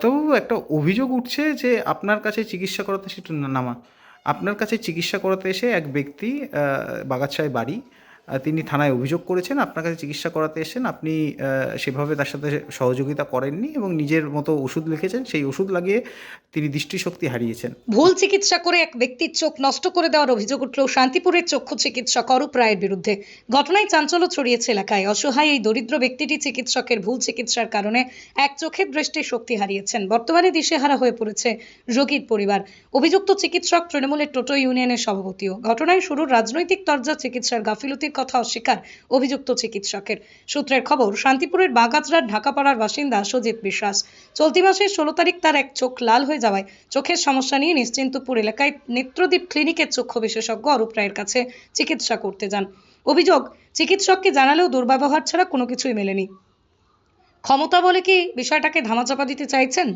ডাক্তারবাবু, একটা অভিযোগ উঠছে যে আপনার কাছে চিকিৎসা করাতে সেটা নামা। আপনার কাছে চিকিৎসা করাতে এসে এক ব্যক্তি বাগাছায় বাড়ি তিনি থানায় অভিযোগ করেছেন, আপনার কাছে চিকিৎসা করাতে এসেছেন, আপনি সেভাবে তার সাথে সহযোগিতা করেননি এবং নিজের মতো ওষুধ লিখেছেন, সেই ওষুধ লাগিয়ে তিনি দৃষ্টিশক্তি হারিয়েছেন। ভুল চিকিৎসা করে এক ব্যক্তির চোখ নষ্ট করে দেওয়ার অভিযোগ উঠল শান্তিপুরের চক্ষু চিকিৎসক অরূপ রায়ের বিরুদ্ধে। ঘটনায় চাঞ্চল্য ছড়িয়েছে এলাকায়। অসহায় এই দরিদ্র ব্যক্তিটি চিকিৎসকের ভুল চিকিৎসার কারণে এক চোখের দৃষ্টি শক্তি হারিয়েছেন। বর্তমানে দিশেহারা হয়ে পড়েছে রোগীর পরিবার। অভিযুক্ত চিকিৎসক তৃণমূলের টোটো ইউনিয়নের সভাপতিও। ঘটনায় শুরুর রাজনৈতিক তরজা চিকিৎসার গাফিলতির কথা অস্বীকার অভিযুক্ত চিকিৎসকের। সূত্রের খবর, শান্তিপুরের বাগাচড়ার ঢাকাপাড়ার বাসিন্দা সুজিত বিশ্বাস চলতি মাসের ষোলো তারিখ তার এক চোখ লাল হয়ে যাওয়ায় চোখের সমস্যা নিয়ে নিশ্চিন্তপুর এলাকায় নেত্রদীপ ক্লিনিকের চক্ষু বিশেষজ্ঞ অরূপ রায়ের কাছে চিকিৎসা করতে যান। অভিযোগ, চিকিৎসককে জানালেও দুর্ব্যবহার ছাড়া কোনো কিছুই মেলেনি। ক্ষমতা বলে কি বিষয়টাকে ধামাচাপা দিতে চাইছেন?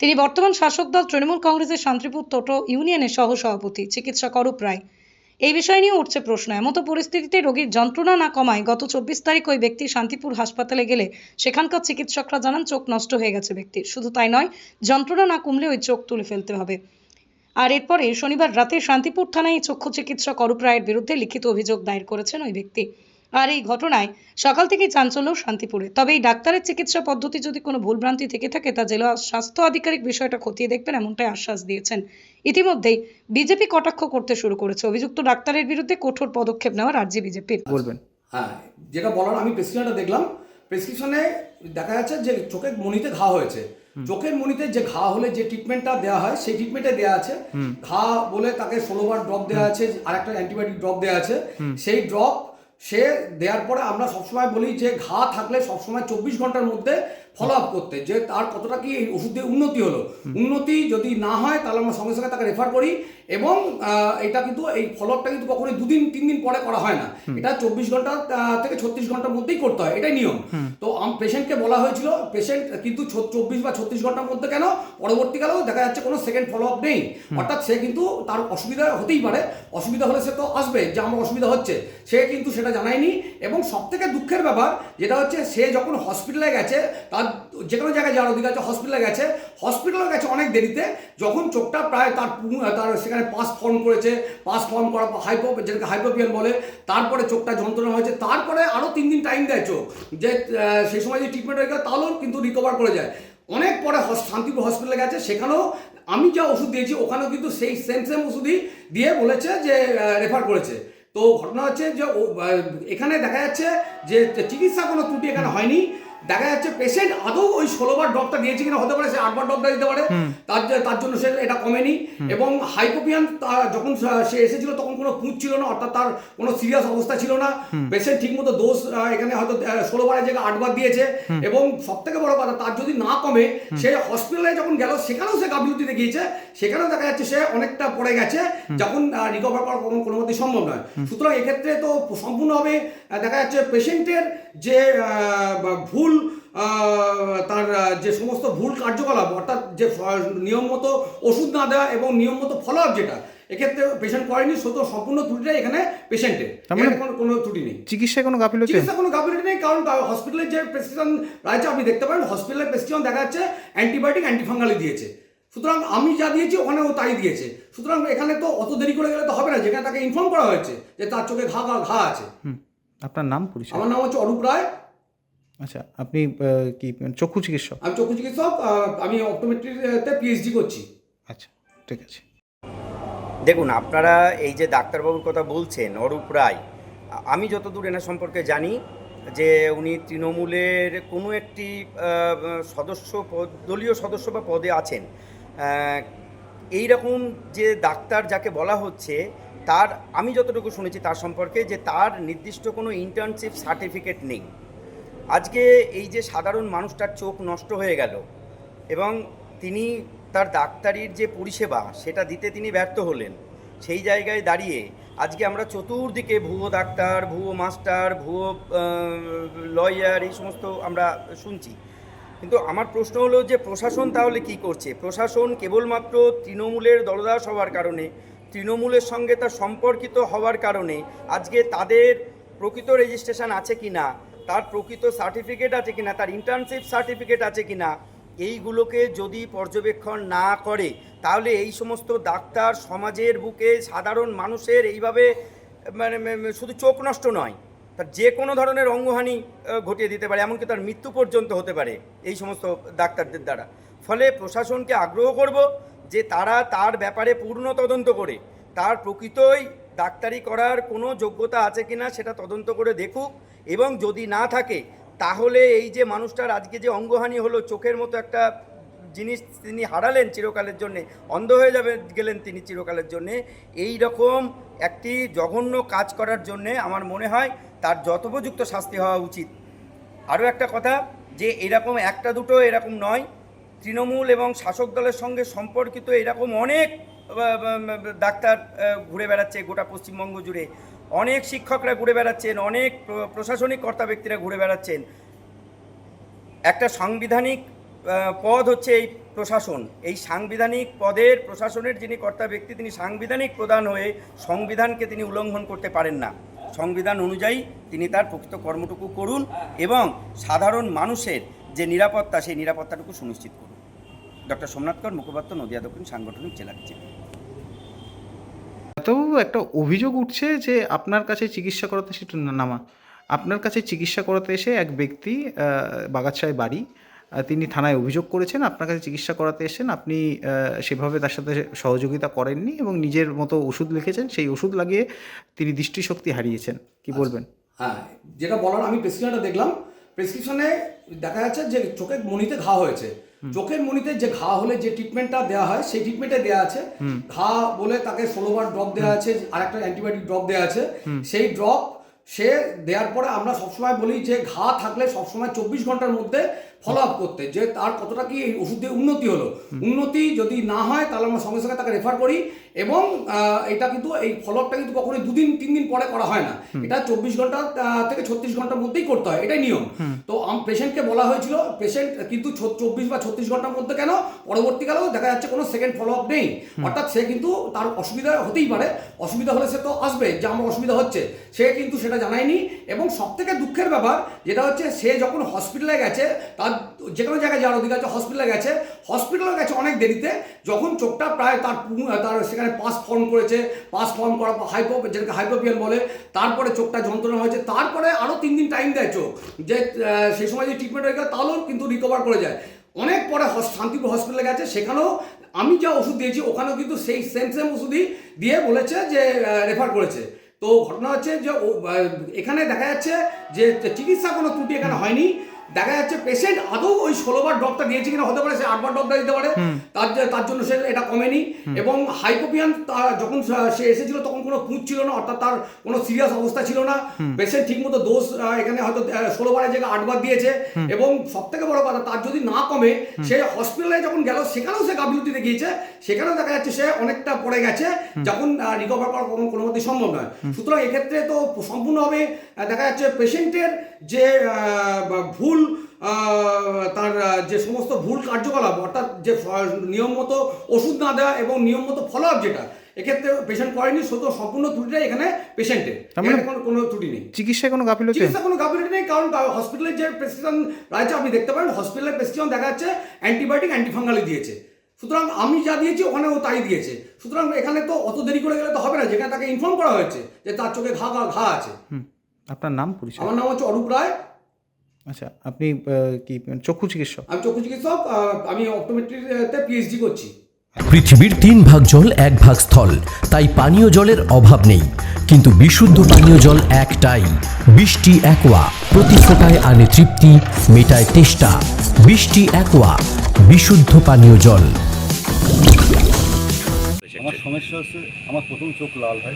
তিনি বর্তমান শাসক দল তৃণমূল কংগ্রেসের শান্তিপুর টোটো ইউনিয়নের সহ সভাপতি চিকিৎসক অরূপ রায়। এই বিষয় নিয়ে উঠছে প্রশ্ন। এমতো পরিস্থিতিতে রোগীর যন্ত্রণা না কমায় গত চব্বিশ তারিখ ওই ব্যক্তি শান্তিপুর হাসপাতালে গেলে সেখানকার চিকিৎসকরা জানান চোখ নষ্ট হয়ে গেছে ব্যক্তির। শুধু তাই নয়, যন্ত্রণা না কমলে ওই চোখ তুলে ফেলতে হবে। আর এরপরে শনিবার রাতে শান্তিপুর থানায় চক্ষু চিকিৎসক অরূপ রায়ের বিরুদ্ধে লিখিত অভিযোগ দায়ের করেছেন ওই ব্যক্তি। আর এই ঘটনায় সকাল থেকেই চাঞ্চল্য শান্তিপুরে। তবে এই ডাক্তারের চিকিৎসা পদ্ধতি যদি কোনো ভুলভ্রান্তি থেকে থাকে তা জেলা স্বাস্থ্য আধিকারিক বিষয়টা খতিয়ে দেখবেন এমনটাই আশ্বাস দিয়েছেন। ইতিমধ্যেই বিজেপি কটাক্ষ করতে শুরু করেছে। অভিযুক্ত ডাক্তারের বিরুদ্ধে কঠোর পদক্ষেপ নেওয়ার রাজ্যে বিজেপির। বলবেন হ্যাঁ যেটা বলার আমি প্রেসক্রিপশনটা দেখলাম। প্রেসক্রিপশনে দেখা যাচ্ছে যে চোখের মনিতে ঘা হয়েছে। চোখের মনিতে যে ঘা হলে যে ট্রিটমেন্টটা দেওয়া হয় সেই ট্রিটমেন্টে দেওয়া আছে। ঘা বলে তাকে ষোলোবার ড্রপ দেওয়া আছে আর একটা অ্যান্টিবায়োটিক ড্রপ দেওয়া আছে সেই ড্রপ সে দেওয়ার পরে আমরা সবসময় বলি যে ঘা থাকলে সবসময় চব্বিশ ঘণ্টার মধ্যে ফলো আপ করতে যে তার কতটা কি ওষুধের ওষুধ দিয়ে উন্নতি হলো। উন্নতি যদি না হয় তাহলে আমরা সঙ্গে সঙ্গে তাকে রেফার করি। এবং এটা কিন্তু এই ফলো আপটা কিন্তু কখনোই দুদিন তিন দিন পরে করা হয় না। এটা চব্বিশ ঘণ্টা থেকে ছত্রিশ ঘণ্টার মধ্যেই করতে হয় এটাই নিয়ম। তো পেশেন্টকে বলা হয়েছিল পেশেন্ট কিন্তু চব্বিশ বা ছত্রিশ ঘণ্টার মধ্যে কেন? পরবর্তীকালেও দেখা যাচ্ছে কোনো সেকেন্ড ফলো আপ নেই অর্থাৎ সে কিন্তু তার অসুবিধা হতেই পারে। অসুবিধা হলে সে তো আসবে যে আমার অসুবিধা হচ্ছে। সে কিন্তু সেটা জানায়নি। এবং সব থেকে দুঃখের ব্যাপার যেটা হচ্ছে সে যখন হসপিটালে গেছে তার যে কোনো জায়গায় যাওয়ার অধিকার আছে হসপিটালে গেছে। হসপিটালে গেছে অনেক দেরিতে। যখন চোখটা প্রায় তার তার সেখানে পাস ফর্ম করেছে। পাস ফর্ম পর হাইপো যেটাকে হাইপোপিয়ান বলে, তারপরে চোখটা যন্ত্রণা হয়েছে। তারপরে আরও তিন দিন টাইম দেয় চোখ। যে সেই সময় যে ট্রিটমেন্ট হয়ে গেল, তাহলেও কিন্তু রিকভার করে যায়। অনেক পরে শান্তিপুর হসপিটালে গেছে। সেখানেও আমি যা ওষুধ দিয়েছি, ওখানেও কিন্তু সেই সেম সেম ওষুধই দিয়ে বলেছে যে রেফার করেছে। তো ঘটনা হচ্ছে যে এখানে দেখা যাচ্ছে যে, চিকিৎসা কোনো ত্রুটি এখানে হয়নি। দেখা যাচ্ছে পেশেন্ট আদৌ ওই ষোলোবার ড্রপটা দিয়েছে কিনা হতে পারে সে আটবার ড্রপটা দিতে পারে। তার তার জন্য সে এটা কমেনি। এবং হাইপোপিয়ান যখন সে- এসেছিল তখন কোনো পুঁজ ছিল না অর্থাৎ তার কোনো সিরিয়াস অবস্থা ছিল না। পেশেন্ট ঠিকমতো দোষ এখানে হয়তো ষোলোবারের জায়গায় আটবার দিয়েছে। এবং সব থেকে বড় কথা তার যদি না কমে সে হসপিটালে যখন গেল সেখানেও সে গাফিলতি দেখিয়েছে সেখানেও দেখা যাচ্ছে সে অনেকটা পড়ে গেছে যখন রিকভার করা কোনো কোনো মতেই সম্ভব নয়। সুতরাং এক্ষেত্রে তো সম্পূর্ণভাবে দেখা যাচ্ছে পেশেন্টের যে ভুল তার আহ, যে সমস্ত ভুল কার্যকলাপ অর্থাৎ যে নিয়ম মতো ওষুধ না দেওয়া এবং নিয়ম মতো ফলো আপ যেটা এক্ষেত্রে পেশেন্ট করেনি শুধু সম্পূর্ণ ত্রুটিটাই এখানে পেশেন্টের তার মানে- কোনো কোনো ত্রুটি নেই। চিকিৎসায় কোনো গাফিলতি চিকিৎসা কোনো গাফিলতি নেই কারণ হসপিটালের যে প্রেসক্রিপশন রয়েছে আপনি দেখতে পারেন হসপিটালের প্রেসক্রিপশন দেখা যাচ্ছে অ্যান্টিবায়োটিক অ্যান্টিফাঙ্গালি দিয়েছে। সুতরাং আমি যা দিয়েছি ওখানেও তাই দিয়েছে। সুতরাং এখানে তো অত দেরি করে গেলে তো হবে না যেখানে তাকে ইনফর্ম করা হয়েছে যে তার চোখে ঘা ঘা ঘা আছে। আপনার নাম পরিচয়? আমার নাম হচ্ছে অরূপ রায় আচ্ছা আপনি কি চক্ষু চিকিৎসক? আমি চক্ষু চিকিৎসক আমি অপটোমেট্রিতে পিএইচডি করছি। আচ্ছা ঠিক আছে। দেখুন আপনারা এই যে ডাক্তারবাবুর কথা বলছেন অরূপ রায় আমি যতদূর এনার সম্পর্কে জানি যে উনি তৃণমূলের কোনো একটি সদস্য পদ- দলীয় সদস্য বা পদে আছেন। এই রকম যে ডাক্তার যাকে বলা হচ্ছে তার আমি যতটুকু শুনেছি তার সম্পর্কে যে তার নির্দিষ্ট কোনো ইন্টার্নশিপ সার্টিফিকেট নেই। আজকে এই যে সাধারণ মানুষটার চোখ নষ্ট হয়ে গেল এবং তিনি তার ডাক্তারির যে পরিষেবা সেটা দিতে তিনি ব্যর্থ হলেন, সেই জায়গায় দাঁড়িয়ে আজকে আমরা চতুর্দিকে ভুয়ো ডাক্তার, ভুয়ো মাস্টার, ভুয়ো লয়ার এই সমস্ত আমরা শুনছি। কিন্তু আমার প্রশ্ন হলো যে প্রশাসন তাহলে কি করছে? প্রশাসন কেবলমাত্র তৃণমূলের দলদাস হওয়ার কারণে, তৃণমূলের সঙ্গে তার সম্পর্কিত হওয়ার কারণে আজকে তাদের প্রকৃত রেজিস্ট্রেশন আছে কি না তার প্রকৃত সার্টিফিকেট আছে কিনা, তার ইন্টার্নশিপ সার্টিফিকেট আছে কিনা, এইগুলোকে যদি পর্যবেক্ষণ না করে, তাহলে এই সমস্ত ডাক্তার সমাজের বুকে সাধারণ মানুষের এইভাবে মানে শুধু চোখ নষ্ট নয়, তার যে কোনো ধরনের অঙ্গহানি ঘটিয়ে দিতে পারে, এমনকি তার মৃত্যু পর্যন্ত হতে পারে এই সমস্ত ডাক্তারদের দ্বারা। ফলে প্রশাসনকে আগ্রহ করব যে তারা তার ব্যাপারে পূর্ণ তদন্ত করে, তার প্রকৃতই ডাক্তারি করার কোনো যোগ্যতা আছে কিনা সেটা তদন্ত করে দেখুক এবং যদি না থাকে, তাহলে এই যে মানুষটার আজকে যে অঙ্গহানি হলো, চোখের মতো একটা জিনিস তিনি হারালেন চিরকালের জন্যে, অন্ধ হয়ে যাবে, গেলেন তিনি চিরকালের জন্যে, এই রকম একটি জঘন্য কাজ করার জন্যে আমার মনে হয় তার যথোপযুক্ত শাস্তি হওয়া উচিত। আরও একটা কথা, যে এরকম একটা দুটো এরকম নয়, তৃণমূল এবং শাসক দলের সঙ্গে সম্পর্কিত এরকম অনেক ডাক্তার ঘুরে বেড়াচ্ছে গোটা পশ্চিমবঙ্গ জুড়ে। অনেক শিক্ষকরা ঘুরে বেড়াচ্ছেন, অনেক প্রশাসনিক কর্তা ব্যক্তিরা ঘুরে বেড়াচ্ছেন। একটা সাংবিধানিক পদ হচ্ছে এই প্রশাসন। এই সাংবিধানিক পদের প্রশাসনের যিনি কর্তা ব্যক্তি, তিনি সাংবিধানিক প্রধান হয়ে সংবিধানকে তিনি উল্লঙ্ঘন করতে পারেন না। সংবিধান অনুযায়ী তিনি তার প্রকৃত কর্মটুকু করুন এবং সাধারণ মানুষের যে নিরাপত্তা, সেই নিরাপত্তাটুকু সুনিশ্চিত করুন। ডক্টর সোমনাথ কর, মুখপাত্র নদিয়া দক্ষিণ সাংগঠনিক জেলা বিজেপি। তবু একটা অভিযোগ উঠছে যে আপনার কাছে চিকিৎসা করাতে সেটা নামা। আপনার কাছে চিকিৎসা করাতে এসে এক ব্যক্তি বাগাতসায় বাড়ি তিনি থানায় অভিযোগ করেছেন আপনার কাছে চিকিৎসা করাতে এসেছেন আপনি সেভাবে তার সাথে সহযোগিতা করেননি এবং নিজের মতো ওষুধ লিখেছেন সেই ওষুধ লাগিয়ে তিনি দৃষ্টিশক্তি হারিয়েছেন। কি বলবেন? হ্যাঁ যেটা বলার আমি প্রেসক্রিপশনটা দেখলাম। প্রেসক্রিপশনে দেখা যাচ্ছে যে চোখের মনিতে ঘা হয়েছে। চোখের মনিতে যে ঘা হলে যে ট্রিটমেন্টটা দেওয়া হয় সেই ট্রিটমেন্টে দেওয়া আছে। ঘা বলে তাকে ষোলোবার ড্রপ দেওয়া আছে আর একটা অ্যান্টিবায়োটিক ড্রপ দেওয়া আছে। সেই ড্রপ সে দেওয়ার পরে আমরা সবসময় বলি যে ঘা থাকলে সবসময় চব্বিশ ঘণ্টার মধ্যে ফলো আপ করতে যে তার কতটা কি এই ওষুধ দিয়ে উন্নতি হলো। উন্নতি যদি না হয় তাহলে আমরা সঙ্গে সঙ্গে তাকে রেফার করি এবং এটা কিন্তু এই ফলো আপটা কিন্তু কখনোই দুদিন তিন দিন পরে করা হয় না। এটা চব্বিশ ঘণ্টা থেকে ছত্রিশ ঘণ্টার মধ্যেই করতে হয় এটাই নিয়ম। তো পেশেন্টকে বলা হয়েছিল পেশেন্ট কিন্তু চব্বিশ বা ছত্রিশ ঘণ্টার মধ্যে কেন? পরবর্তীকালেও দেখা যাচ্ছে কোনো সেকেন্ড ফলো আপ নেই অর্থাৎ সে কিন্তু তার অসুবিধা হতেই পারে। অসুবিধা হলে সে তো আসবে যে আমার অসুবিধা হচ্ছে। সে কিন্তু সেটা জানায়নি এবং সব থেকে দুঃখের ব্যাপার যেটা হচ্ছে সে যখন হসপিটালে গেছে তার যে কোনো জায়গায় যাওয়ার অধিকার আছে হসপিটালে গেছে। হসপিটালে গেছে অনেক দেরিতে। যখন চোখটা প্রায় তার তার সেখানে পাস ফর্ম করেছে পাস ফর্ম পর হাইপো যেটাকে হাইপোপিয়ান বলে, তারপরে চোখটা যন্ত্রণা হয়েছে। তারপরে আরও তিন দিন টাইম দেয় চোখ। যে সেই সময় যে ট্রিটমেন্ট হয়ে গেলে, তাহলেও কিন্তু রিকভার করে যায়। অনেক পরে শান্তিপুর হসপিটালে গেছে। সেখানেও আমি যা ওষুধ দিয়েছি, ওখানেও কিন্তু সেই সেম সেম ওষুধই দিয়ে বলেছে যে রেফার করেছে। তো ঘটনা হচ্ছে যে এখানে দেখা যাচ্ছে যে, চিকিৎসা কোনো ত্রুটি এখানে হয়নি। দেখা যাচ্ছে পেশেন্ট আদৌ ওই ষোলোবার ড্রপটা দিয়েছে কিনা হতে পারে সে আটবার ড্রপটা দিতে পারে। তার তার জন্য সে এটা কমেনি। এবং হাইপোপিয়ান যখন সে এসেছিল তখন কোনো পুঁজ ছিল না অর্থাৎ তার কোনো সিরিয়াস অবস্থা ছিল না। পেশেন্ট ঠিক মতো দোষ এখানে হয়তো ষোলো বারের জায়গায় আটবার দিয়েছে। এবং সব থেকে বড় কথা তার যদি না কমে সে হসপিটালে যখন গেল সেখানেও সে গাফিলতি দেখিয়েছে সেখানেও দেখা যাচ্ছে সে অনেকটা পড়ে গেছে যখন রিকভার করা কোনো কোনো মতেই সম্ভব নয়। সুতরাং এক্ষেত্রে তো সম্পূর্ণভাবে দেখা যাচ্ছে পেশেন্টের যে ভুল তার যে সমস্ত ভুল কার্যকলাপ অর্থাৎ যে নিয়ম মতো ওষুধ না দেওয়া এবং নিয়ম মতো ফলো আপ যেটা এক্ষেত্রে পেশেন্ট করেনি শুধু সম্পূর্ণ ত্রুটিটাই এখানে পেশেন্টের মানে- কোনো কোনো ত্রুটি নেই। চিকিৎসায় কোনো গাফিলতি চিকিৎসা কোনো গাফিলতি নেই কারণ হসপিটালের যে প্রেসক্রিপশন রয়েছে আপনি দেখতে পারেন হসপিটালের প্রেসক্রিপশন দেখা যাচ্ছে অ্যান্টিবায়োটিক অ্যান্টিফাঙ্গালি দিয়েছে। সুতরাং আমি যা দিয়েছি ওখানে ও তাই দিয়েছে। সুতরাং এখানে তো অত দেরি করে গেলে তো হবে না যেখানে তাকে ইনফর্ম করা হয়েছে যে তার চোখে ঘা ঘা ঘা আছে। আপনার নাম পরিচয়? আমার নাম হচ্ছে অরূপ রায়। আচ্ছা আপনি কি চক্ষু চিকিৎসক? আমি চক্ষু চিকিৎসক আমি অপটোমেট্রিতে পিএইচডি করছি। পৃথিবীর তিন ভাগ জল, এক ভাগ স্থল। তাই পানীয় জলের অভাব নেই। কিন্তু বিশুদ্ধ পানীয় জল একটাই। বৃষ্টি একোয়া, প্রতি ফোটায় আনে তৃপ্তি, মেটায় তেষ্টা। বৃষ্টি একোয়া, বিশুদ্ধ পানীয় জল। আমার সমস্যা হচ্ছে, আমার প্রথম চোখ লাল হয়।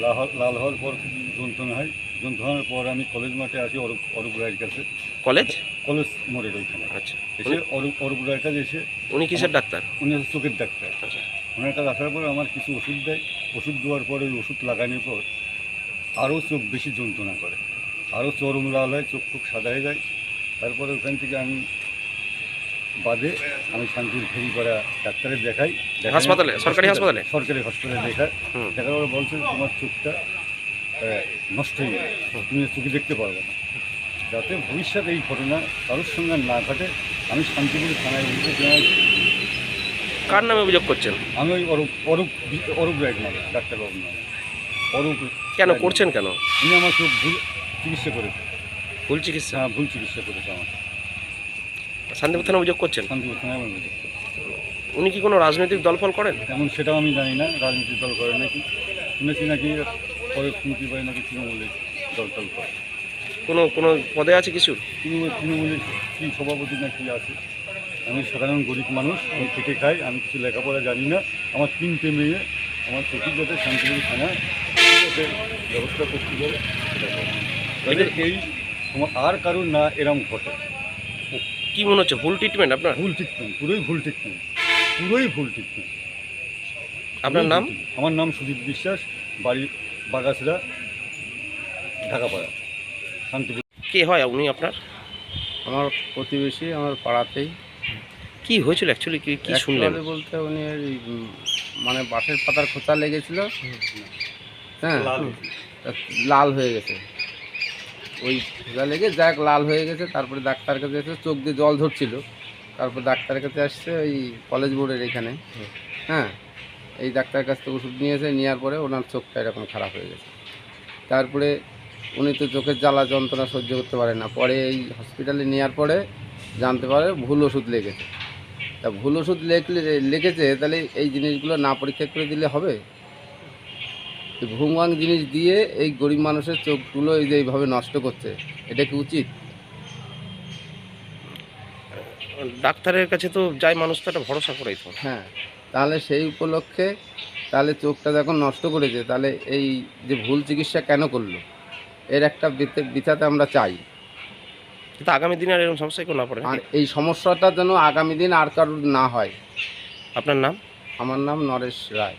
লাল হওয়ার- পর যন্ত্রণা হয়। যন্ত্রণার পর আমি কলেজ মাঠে আসি অরূপ অরূপ রায়ের কাছে। কলেজ? কলেজ মোড়ের ওইখানে। আচ্ছা। এসে অরূপ অরূপ রায়ের কাছে এসে উনি কিসের ডাক্তার? উনি হচ্ছে চোখের ডাক্তার। আচ্ছা। ওনার কাছে আসার পর আমার কিছু ওষুধ দেয়। ওষুধ দেওয়ার পরে ওই ওষুধ লাগানোর পর আরও চোখ বেশি যন্ত্রণা করে। আরও চরম লাল হয় চোখ খুব সাদা হয়ে যায়। তারপরে ওখান থেকে আমি বাদে আমি শান্তির ফেরি করা ডাক্তারের দেখাই হাসপাতালে? সরকারি হাসপাতালে? সরকারি হাসপাতালে দেখায় দেখার পরে বলছে তোমার চোখটা নষ্ট হয়ে গেছে তুমি চোখে দেখতে পারবে না। যাতে ভবিষ্যতে এই ঘটনা কারোর সঙ্গে না ঘটে আমি শান্তিপুর থানায় অভিযোগ জানাইছি কার নামে অভিযোগ করছেন? আমি ওই অরূপ অরূপ অরূপ রায় নামে ডাক্তারবাবুর নামে। অরূপ কেন করছেন কেন? উনি আমার চোখ ভুল চিকিৎসা করেছে। ভুল চিকিৎসা? হ্যাঁ ভুল চিকিৎসা করেছে আমাকে। শান্তিপুর থানায় অভিযোগ করছেন? শান্তিপুর থানায় আমি অভিযোগ উনি কি কোনো রাজনৈতিক দলফল করেন? এমন সেটাও আমি জানি না রাজনৈতিক দল করে নাকি। শুনেছি নাকি পরে শুনতে পাই নাকি তৃণমূলের দল টল করে। কোনো কোনো পদে আছে কিছু? তৃণমূল তৃণমূলের কী সভাপতি না কি আছে? আমি সাধারণ গরিব মানুষ আমি খেটে খাই আমি কিছু লেখাপড়া জানি না। আমার তিনটে মেয়ে আমার চোখের যাতে শান্তিপুর থানা ব্যবস্থা করতে পারে। যাতে এই আর কারোর না এরম ঘটে। কি মনে হচ্ছে ভুল ট্রিটমেন্ট আপনার? ভুল ট্রিটমেন্ট পুরোই ভুল ট্রিটমেন্ট পুরোই ভুল ট্রিটমেন্ট আপনার নাম? আমার নাম সুদীপ বিশ্বাস বাড়ি বাগাসরা ঢাকাপাড়া শান্তিপুর। কে হয় উনি আপনার? আমার প্রতিবেশী আমার পাড়াতেই। কি হয়েছিল অ্যাকচুয়ালি কি কি শুনলেন? Actually বলতে উনি উম, মানে বাঁশের পাতার খোঁচা লেগেছিল। হ্যাঁ। তা লাল হয়ে গেছে। ওই খোঁচা লেগে যাক লাল হয়ে গেছে। তারপরে ডাক্তার কাছে এসে চোখ দিয়ে জল ধরছিল। তারপর ডাক্তারের কাছে আসছে ওই কলেজ বোর্ডের এখানে। হ্যাঁ। এই ডাক্তারের কাছ থেকে ওষুধ নিয়েছে নেওয়ার পরে ওনার চোখটা এরকম খারাপ হয়ে গেছে। তারপরে উনি তো চোখের জ্বালা যন্ত্রণা সহ্য করতে পারে না। পরে এই হসপিটালে নেওয়ার পরে জানতে পারে ভুল ওষুধ লেগেছে। তা ভুল ওষুধ লেখলে লেগেছে তাহলে এই জিনিসগুলো না পরীক্ষা করে দিলে হবে? ভুমভাং জিনিস দিয়ে এই গরিব মানুষের চোখগুলো এই যে এইভাবে নষ্ট করছে এটা কি উচিত? ডাক্তারের কাছে তো যাই মানুষ তো একটা ভরসা করেই তো। হ্যাঁ। তাহলে সেই উপলক্ষে তাহলে চোখটা যখন নষ্ট করেছে তাহলে এই যে ভুল চিকিৎসা কেন করল? এর একটা বিচাতে আমরা চাই। কিন্তু আগামী দিন আর এরকম সমস্যায় কেউ না পড়ে আর এই সমস্যাটা যেন আগামী দিন আর কারোর না হয়। আপনার নাম? আমার নাম নরেশ রায়।